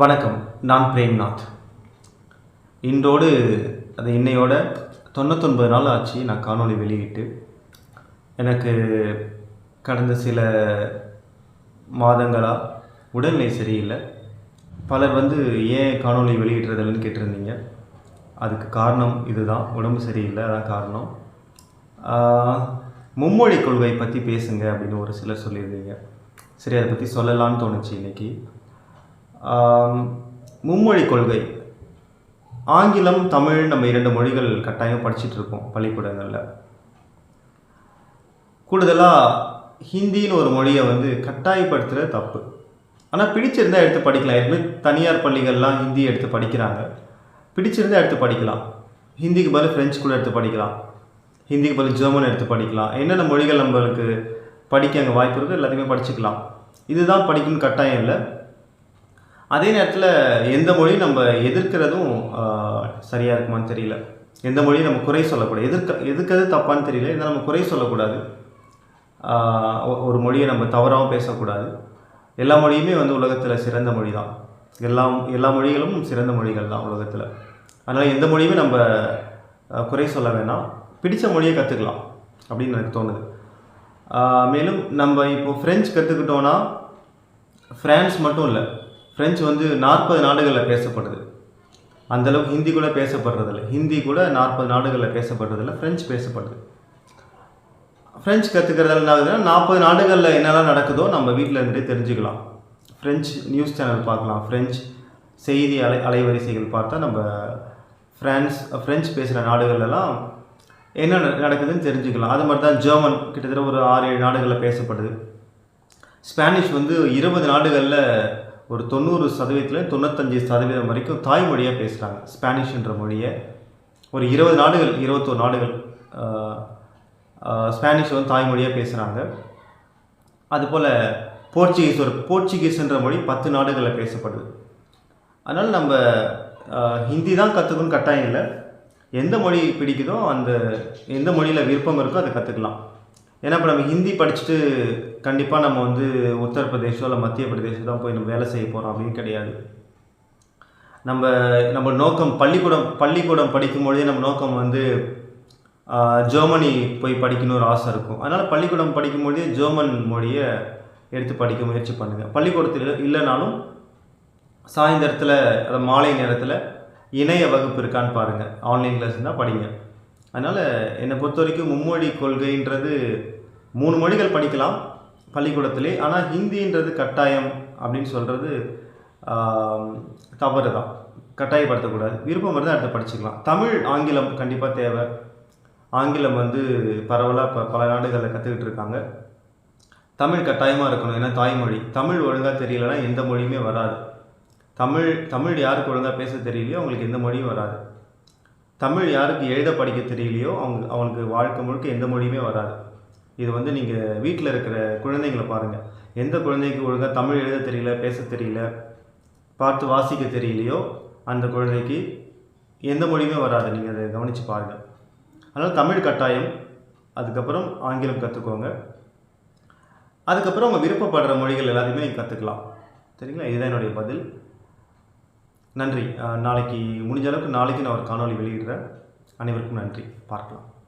வணக்கம் நான் பிரேம்நாத். இன்றோடு அது இன்னையோட தொண்ணூத்தொன்பது நாள் ஆச்சு நான் காணொளி வெளியிட்டு. எனக்கு கடந்த சில மாதங்களாக உடல்நிலை சரியில்லை. பலர் வந்து ஏன் காணொலி வெளியிடுறதில்லன்னு கேட்டிருந்தீங்க. அதுக்கு காரணம் இதுதான் உடம்பு சரியில்லை அதான் காரணம். மும்மொழி கொள்கை பற்றி பேசுங்க அப்படின்னு ஒரு சிலர் சொல்லியிருந்தீங்க. சரி அதை பற்றி சொல்லலான்னு தோணுச்சு இன்றைக்கி மும்மொழி கொள்கை. ஆங்கிலம் தமிழ் நம்ம இரண்டு மொழிகள் கட்டாயம் படிச்சுட்டு இருக்கோம் பள்ளிக்கூடங்களில். கூடுதலாக ஹிந்தின்னு ஒரு மொழியை வந்து கட்டாயப்படுத்துகிற தப்பு. ஆனால் பிடிச்சிருந்தா எடுத்து படிக்கலாம். ஏற்கனவே தனியார் பள்ளிகள்லாம் ஹிந்தி எடுத்து படிக்கிறாங்க. பிடிச்சிருந்தா எடுத்து படிக்கலாம். ஹிந்திக்கு பதில் ஃப்ரெஞ்சு கூட எடுத்து படிக்கலாம். ஹிந்திக்கு பதில் ஜெர்மன் எடுத்து படிக்கலாம். என்னென்ன மொழிகள் நம்மளுக்கு படிக்க அங்கே வாய்ப்பு இருக்குது எல்லாத்தையுமே படிச்சுக்கலாம். இதுதான் படிக்கணும்னு கட்டாயம் இல்லை. அதே நேரத்தில் எந்த மொழியும் நம்ம எதிர்க்கிறதும் சரியாக இருக்குமான்னு தெரியல. எந்த மொழியும் நம்ம குறை சொல்லக்கூடாது. எதிர்க்க எதிர்க்கிறது தப்பான்னு தெரியல. இதை நம்ம குறை சொல்லக்கூடாது. ஒ- ஒரு மொழியை நம்ம தவறாகவும் பேசக்கூடாது. எல்லா மொழியுமே வந்து உலகத்தில் சிறந்த மொழி தான் எல்லா எல்லா மொழிகளும் சிறந்த மொழிகள் தான் உலகத்தில். அதனால் எந்த மொழியுமே நம்ம குறை சொல்ல வேணாம். பிடித்த மொழியை கற்றுக்கலாம் அப்படின்னு எனக்கு தோணுது. மேலும் நம்ம இப்போ ஃப்ரெஞ்சு கற்றுக்கிட்டோன்னா ஃப்ரான்ஸ் மட்டும் இல்லை. ஃப்ரெஞ்சு வந்து நாற்பது நாடுகளில் பேசப்படுது. அந்தளவுக்கு ஹிந்தி கூட பேசப்படுறதில்ல. ஹிந்தி கூட நாற்பது நாடுகளில் பேசப்படுறதில்ல. ஃப்ரெஞ்சு பேசப்படுது. ஃப்ரெஞ்சு கற்றுக்கிறதால என்ன ஆகுதுன்னா நாற்பது நாடுகளில் என்னெல்லாம் நடக்குதோ நம்ம வீட்டில் இருந்துகிட்டே தெரிஞ்சுக்கலாம். ஃப்ரெஞ்சு நியூஸ் சேனல் பார்க்கலாம். ஃப்ரெஞ்சு செய்தி அலை அலைவரிசைகள் பார்த்தா நம்ம ஃப்ரான்ஸ் ஃப்ரெஞ்சு பேசுகிற நாடுகளெல்லாம் என்ன நடக்குதுன்னு தெரிஞ்சுக்கலாம். அது மாதிரி தான் ஜெர்மன் கிட்டத்தட்ட ஒரு ஆறு ஏழு நாடுகளில் பேசப்படுது. ஸ்பானிஷ் வந்து இருபது நாடுகளில் ஒரு தொண்ணூறு சதவீதத்தில் தொண்ணூத்தஞ்சு சதவீதம் வரைக்கும் தாய்மொழியாக பேசுகிறாங்க ஸ்பானிஷ்ன்ற மொழியை. ஒரு இருபது நாடுகள் இருபத்தோரு நாடுகள் ஸ்பானிஷ் வந்து தாய்மொழியாக பேசுகிறாங்க அதுபோல் போர்ச்சுகீஸ் ஒரு போர்ச்சுகீஸ்ன்ற மொழி பத்து நாடுகளில் பேசப்படுது. அதனால் நம்ம ஹிந்தி தான் கற்றுக்கணும்னு கட்டாயம் இல்லை. எந்த மொழி பிடிக்குதோ அந்த எந்த மொழியில் விருப்பம் இருக்கோ அதை கற்றுக்கலாம் ஏன்னா இப்போ நம்ம ஹிந்தி படிச்சுட்டு கண்டிப்பாக நம்ம வந்து உத்தரப்பிரதேஷோ இல்லை மத்திய பிரதேசம் தான் போய் நம்ம வேலை செய்ய போகிறோம் அப்படின்னு கிடையாது. நம்ம நம்ம நோக்கம் பள்ளிக்கூடம் பள்ளிக்கூடம் படிக்கும்பொழுதே நம்ம நோக்கம் வந்து ஜெர்மனி போய் படிக்கணும் ஒரு ஆசை இருக்கும். அதனால் பள்ளிக்கூடம் படிக்கும்பொழுதே ஜெர்மன் மொழியை எடுத்து படிக்க முயற்சி பண்ணுங்கள் பள்ளிக்கூடத்தில் இல்லைனாலும் சாயந்தரத்தில் அதை மாலை நேரத்தில் இணைய வகுப்பு இருக்கான்னு பாருங்கள் ஆன்லைன் கிளாஸ் தான் படிங்க. அதனால் என்னை பொறுத்த வரைக்கும் மும்மொழி கொள்கைன்றது மூணு மொழிகள் படிக்கலாம் பள்ளிக்கூடத்திலே ஆனால் ஹிந்தின்றது கட்டாயம் அப்படின்னு சொல்கிறது தவறு தான் கட்டாயப்படுத்தக்கூடாது. விருப்பம் இருந்தால் அடுத்து படிச்சுக்கலாம். தமிழ் ஆங்கிலம் கண்டிப்பாக தேவை. ஆங்கிலம் வந்து பரவலாக இப்போ பல நாடுகளில் கற்றுக்கிட்டு இருக்காங்க. தமிழ் கட்டாயமாக இருக்கணும். ஏன்னா தாய்மொழி. தமிழ் ஒழுங்காக தெரியலனா எந்த மொழியுமே வராது. தமிழ் தமிழ் யாருக்கு ஒழுங்காக பேச தெரியலையோ அவங்களுக்கு எந்த மொழியும் வராது. தமிழ் யாருக்கு எழுத படிக்க தெரியலையோ அவங்க அவங்களுக்கு வாழ்க்கை முழுக்க எந்த மொழியுமே வராது. இது வந்து நீங்கள் வீட்டில் இருக்கிற குழந்தைங்களை பாருங்கள் எந்த குழந்தைக்கு ஒழுங்காக தமிழ் எழுத தெரியல பேச தெரியல பார்த்து வாசிக்க தெரியலையோ அந்த குழந்தைக்கு எந்த மொழியுமே வராது. நீங்கள் அதை கவனித்து பாருங்கள் அதனால் தமிழ் கட்டாயம். அதுக்கப்புறம் ஆங்கிலம் கற்றுக்கோங்க அதுக்கப்புறம் அவங்க விருப்பப்படுற மொழிகள் எல்லாத்தையுமே நீங்கள் கற்றுக்கலாம் சரிங்களா? இதுதான் என்னுடைய பதில். நன்றி. நாளைக்கு முடிஞ்ச அளவுக்கு நாளைக்கு நான் ஒரு காணொளி வெளியிடுறேன். அனைவருக்கும் நன்றி. பார்க்கலாம்.